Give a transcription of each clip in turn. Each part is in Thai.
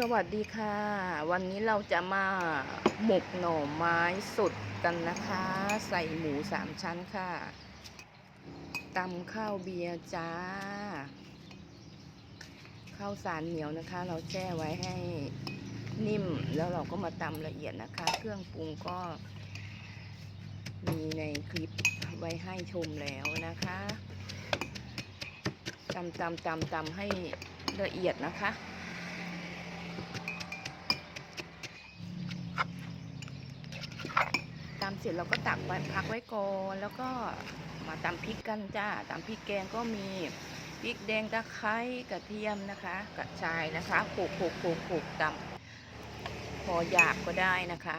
สวัสดีค่ะ วันนี้เราจะมาหมกหน่อไม้สดกันนะคะ ใส่หมูสามชั้นค่ะตำข้าวเบียร์จ้า ข้าวสารเหนียวนะคะ เราแช่ไว้ให้นิ่ม แล้วเราก็มาตำละเอียดนะคะ เครื่องปรุงก็ มีในคลิปไว้ให้ชมแล้วนะคะตำตำตำตำให้ละเอียดนะคะ ตำเสร็จเราก็ตักไว้พักไว้ก่อนแล้วก็มาตำพริกกันจ้าตำพริกแกงก็มีพริกแดงตะไคร้กระเทียมนะคะ กระชายนะคะโขกโขกโขกโขกตำพอหยาบก็ได้นะคะ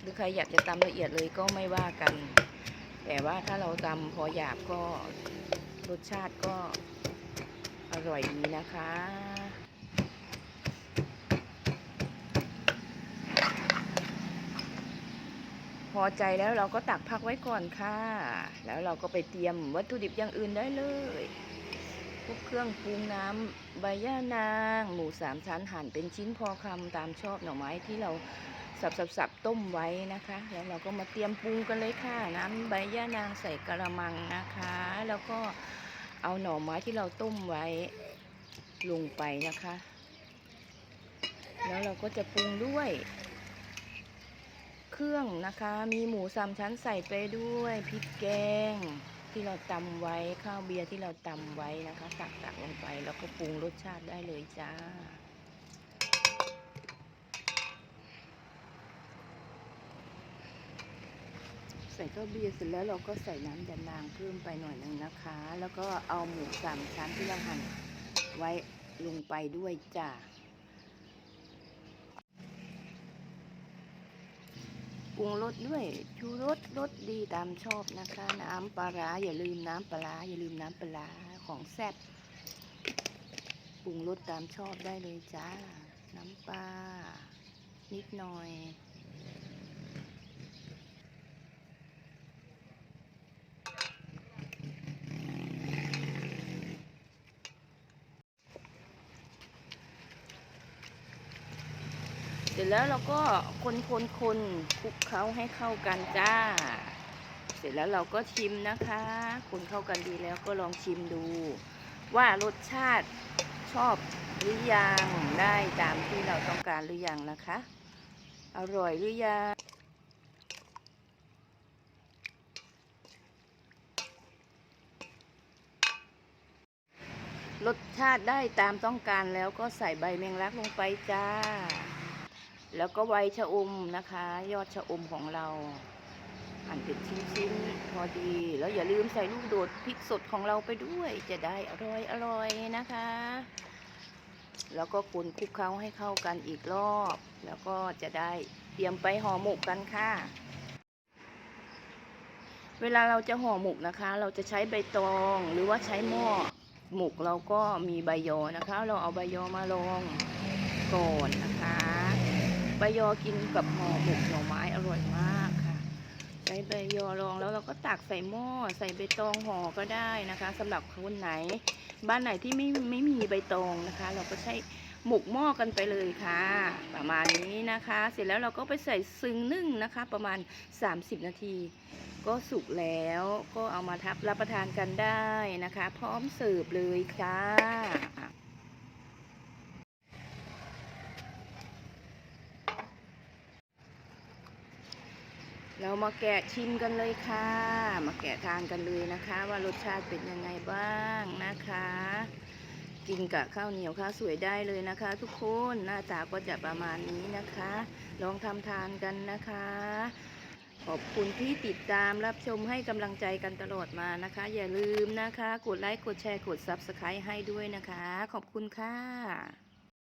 หรือใครอยากจะตำละเอียดเลยก็ไม่ว่ากัน แต่ว่าถ้าเราตำพอหยาบก็รสชาติก็อร่อยดีนะคะ พ อใจแล้วเราก็ตักพักไว้ก่อนค่ะ แล้วเราก็ไปเตรียมวัตถุดิบอย่างอื่นได้เลยพวกเครื่องปรุงน้ำใบย่านาง หมูสามชั้นหั่นเป็นชิ้นพอคำตามชอบหน่อไม้ที่เราสับสับสับต้มไว้นะคะ แล้วเราก็มาเตรียมปรุงกันเลยค่ะ น้ำใบย่านางใส่กระมังนะคะ แล้วก็เอาหน่อไม้ที่เราต้มไว้ลงไปนะคะ แล้วเราก็จะปรุงด้วย เครื่องนะคะ มีหมูสามชั้นใส่ไปด้วยพริกแกงที่เราตำไว้ข้าวเบียร์ที่เราตำไว้นะคะตักตักลงไปแล้วก็ปรุงรสชาติได้เลยจ้า ใส่ข้าวเบียร์เสร็จแล้วเราก็ใส่น้ำยานางเพิ่มไปหน่อยหนึ่งนะคะ แล้วก็เอาหมูสามชั้นที่เราหั่นไว้ลงไปด้วยจ้า ปรุงรสด้วยชูรสรสดีตามชอบนะคะ น้ำปลาร้าอย่าลืมน้ำปลาร้าอย่าลืมน้ำปลาร้าของแซ่บปรุงรสตามชอบได้เลยจ้า น้ำปลานิดหน่อย ร็จแล้วเราก็คนคนคนคลุกเคล้าให้เข้ากันจ้า เสร็จแล้วเราก็ชิมนะคะ คนเข้ากันดีแล้วก็ลองชิมดู ว่ารสชาติชอบหรือยังได้ตามที่เราต้องการหรือยังนะคะ อร่อยหรือยังรสชาติได้ตามต้องการแล้วก็ใส่ใบแมงลักลงไปจ้า แล้วก็ใบชะอมนะคะ ยอดชะอมของเราหั่นเป็นชิ้นๆพอดี แล้วอย่าลืมใส่ลูกโดดพริกสดของเราไปด้วย จะได้อร่อยอร่อยนะคะ แล้วก็คนคลุกเคล้าให้เข้ากันอีกรอบ แล้วก็จะได้เตรียมไปห่อหมกกันค่ะ เวลาเราจะห่อหมกนะคะ เราจะใช้ใบตองหรือว่าใช้หม้อหมกเราก็มีใบยอนะคะ เราเอาใบยอมาลองก่อนนะคะ ใบยอกินกับห่อหมกหน่อไม้อร่อยมากค่ะใช้ใบยอรองแล้วเราก็ตักใส่หม้อใส่ใบตองห่อก็ได้นะคะสำหรับคนไหน บ้านไหนที่ไม่ไม่มีใบตองนะคะ เราก็ใช้หมกหม้อกันไปเลยค่ะ ประมาณนี้นะคะ เสร็จแล้วเราก็ไปใส่ซึ้งนึ่งนะคะ ประมาณ 30 นาที ก็สุกแล้วก็เอามาทับรับประทานกันได้นะคะ พร้อมเสิร์ฟเลยค่ะ เรามาแกะชิมกันเลยค่ะ มาแกะทานกันเลยนะคะ ว่ารสชาติเป็นยังไงบ้างนะคะ กินกับข้าวเหนียวข้าวสวยได้เลยนะคะ ทุกคนหน้าตาก็จะประมาณนี้นะคะ ลองทำทานกันนะคะ ขอบคุณที่ติดตามรับชมให้กำลังใจกันตลอดมานะคะ อย่าลืมนะคะ กดไลค์กดแชร์กด Subscribe ให้ด้วยนะคะ ขอบคุณค่ะ